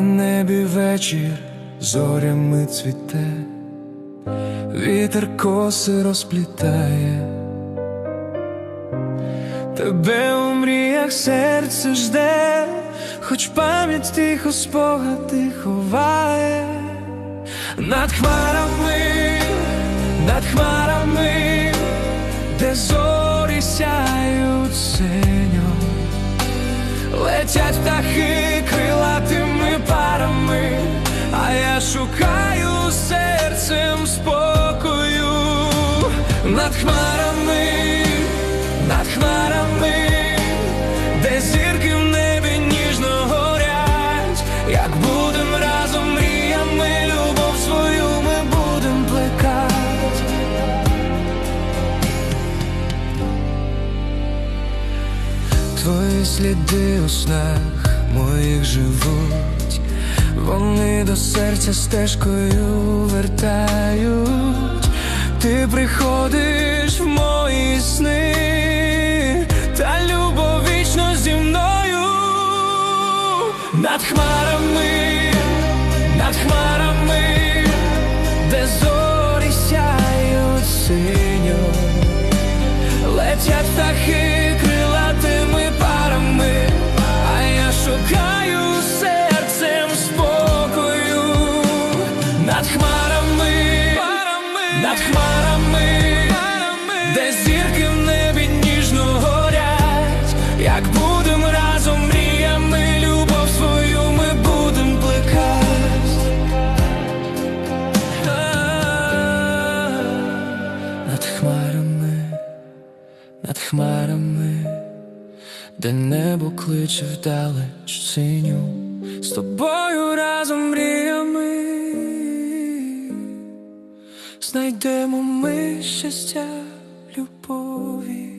небі вечір зорями цвіте, вітер коси розплітає, тебе у мріях серце жде, хоч пам'ять тихо спогади ховає, над хмарами, над хмарами, де зорі сяють синьо. Летять птахи шукаю серцем спокою. Над хмарами, над хмарами, де зірки в небі ніжно горять, як будем разом мріями, любов свою ми будем плекать. Твої сліди у снах моїх живуть, вони до серця стежкою вертають, ти приходиш в мої сни, та любов вічно зі мною. Над хмарами, над хмарами, де зірки в небі ніжно горять, як будем разом мріями, любов свою ми будем плекать. Над хмарами над хмарами, де небо кличе вдалеч синю, з тобою разом мріями, знайдемо ми щастя любові.